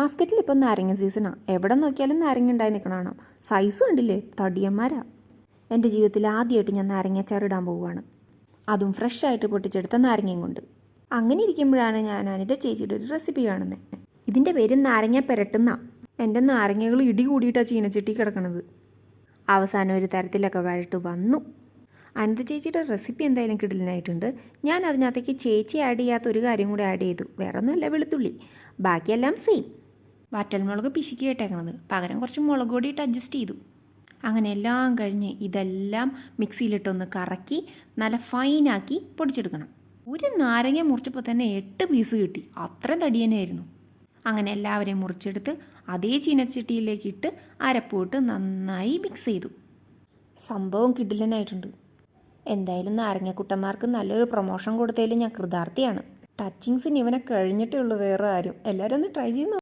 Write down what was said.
മാസ്കറ്റിൽ ഇപ്പം നാരങ്ങ സീസണാണ് എവിടെ നോക്കിയാലും നാരങ്ങ ഉണ്ടായി നിൽക്കണം സൈസ് കണ്ടില്ലേ? തടിയന്മാരാ. എന്റെ ജീവിതത്തിൽ ആദ്യമായിട്ട് ഞാൻ നാരങ്ങാച്ചാർ ഇടാൻ പോവുകയാണ്. അതും ഫ്രഷ് ആയിട്ട് പൊട്ടിച്ചെടുത്ത നാരങ്ങയും കൊണ്ട്. അങ്ങനെ ഇരിക്കുമ്പോഴാണ് ഞാൻ അനിത ചേച്ചിയുടെ ഒരു റെസിപ്പി കാണുന്നത് ഇതിന്റെ പേര് നാരങ്ങ പെരട്ടുന്ന. എന്റെ നാരങ്ങകൾ ഇടി കൂടിയിട്ടാണ് ചീനച്ചട്ടി കിടക്കണത്. അവസാനം ഒരു തരത്തിലൊക്കെ വഴട്ട് വന്നു. അനിത ചേച്ചിയുടെ റെസിപ്പി എന്തായാലും കിടലിനായിട്ടുണ്ട്. ഞാൻ അതിനകത്തേക്ക് ചേച്ചി ആഡ് ചെയ്യാത്ത ഒരു കാര്യം കൂടി ആഡ് ചെയ്തു. വേറെ ഒന്നുമല്ല വെളുത്തുള്ളി. ബാക്കിയെല്ലാം സെയിം വറ്റൽമുളക് പിശുക്കി ഇട്ടേക്കണത്. പകരം കുറച്ച് മുളക് പൊടി ഇട്ട് അഡ്ജസ്റ്റ് ചെയ്തു. അങ്ങനെ എല്ലാം കഴിഞ്ഞ് ഇതെല്ലാം മിക്സിയിലിട്ടൊന്ന് കറക്കി നല്ല ഫൈനാക്കി പൊടിച്ചെടുക്കണം. ഒരു നാരങ്ങ മുറിച്ചപ്പോൾ തന്നെ എട്ട് പീസ് കിട്ടി. അത്ര അത്രയും തടിയനായിരുന്നു അങ്ങനെ എല്ലാവരെയും മുറിച്ചെടുത്ത് അതേ ചീനച്ചട്ടിയിലേക്ക് ഇട്ട് അരപ്പൂട്ട് നന്നായി മിക്സ് ചെയ്തു. സംഭവം കിടിലനായിട്ടുണ്ട്. എന്തായാലും നാരങ്ങക്കുട്ടന്മാർക്ക് നല്ലൊരു പ്രൊമോഷൻ കൊടുത്തതിൽ ഞാൻ കൃതാർത്ഥിയാണ്. ടച്ചിങ്സിന് ഇവനെ കഴിഞ്ഞിട്ടേ ഉള്ളൂ വേറെ ആരും. എല്ലാവരും ഒന്ന് ട്രൈ ചെയ്യുന്നു